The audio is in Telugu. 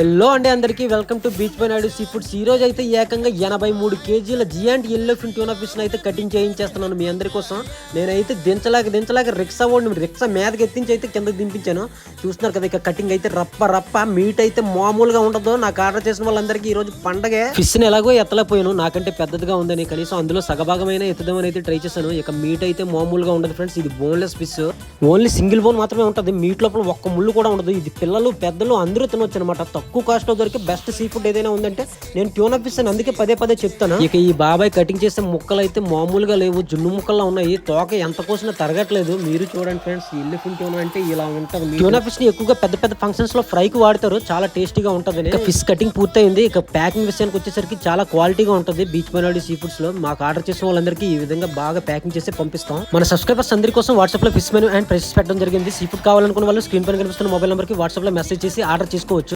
హలో అండి అందరికీ. Welcome to beach by Naidu sea foods ఈ రోజు అయితే ఏకంగా ఎనభై మూడు కేజీల giant yellow fin tuna fish అయితే కటింగ్ చేయించేస్తున్నాను మీ అందరి కోసం. నేనైతే దించలేక దించలేక రిక్సా ఓడిని రిక్సా మీదకి ఎత్తించి అయితే కిందకి దింపించాను. చూస్తున్నారు కదా ఇక కటింగ్ అయితే రప్ప రప్ప మీట్ అయితే మామూలుగా ఉండదు. నాకు ఆర్డర్ చేసిన వాళ్ళందరికీ ఈ రోజు పండగే. ఫిష్ని ఎలాగో ఎత్తలేకపోయాను. నాకంటే పెద్దదిగా ఉందని కనీసం అందులో సగభాగమైన ఎత్తుదామని అయితే ట్రై చేశాను. ఇక మీట్ అయితే మామూలుగా ఉండదు ఫ్రెండ్స్ ఇది boneless fish only single bone మాత్రమే ఉంటుంది. మీట్ లోపల ఒక్క ముళ్ళు కూడా ఉండదు. ఇది పిల్లలు పెద్దలు అందరూ తినొచ్చు అనమాట తక్కువ కాస్ట్లో దొరికే బెస్ట్ సీ ఫుడ్ ఏదైనా ఉందంటే నేను ట్యూన్ ఆఫీస్ అని అందుకే పదే పదే చెప్తాను. ఇక ఈ బాబాయ్ కటింగ్ చేసే ముక్కలు అయితే మామూలుగా లేవు జున్ను ముక్కల్లో ఉన్నాయి. తోక ఎంత కోసినా తరగట్లేదు. మీరు చూడండి ఫ్రెండ్స్ ఇల్లు ట్యూన్ అంటే ఇలా ఉంటుంది ట్యూన్ ఆఫీస్ని ఎక్కువగా పెద్ద పెద్ద ఫంక్షన్స్లో ఫ్రై కి వాడతారు. చాలా టేస్టీగా ఉంటుంది. ఇక ఫిష్ కటింగ్ పూర్తయింది. ఇక ప్యాకింగ్ విషయానికి వచ్చేసరికి చాలా క్వాలిటీగా ఉంటుంది. బీచ్ పైనాడి సీ ఫుడ్స్లో మాకు ఆర్డర్ చేసిన వాళ్ళందరికీ ఈ విధంగా బాగా ప్యాకింగ్ చేసి పంపిస్తాం. మన సబ్స్క్రైబర్స్ అందరి కోసం వాట్సాప్లో ఫిష్ మెనూ అండ్ ప్రైసెస్ పెట్టడం జరిగింది. సీ ఫుడ్ కావాలనుకున్న వాళ్ళు స్క్రీన్ పైన కనిపిస్తున్న మొబైల్ నెంబర్కి వాట్సాప్లో మెసేజ్ చేసి ఆర్డర్ చేసుకోవచ్చు.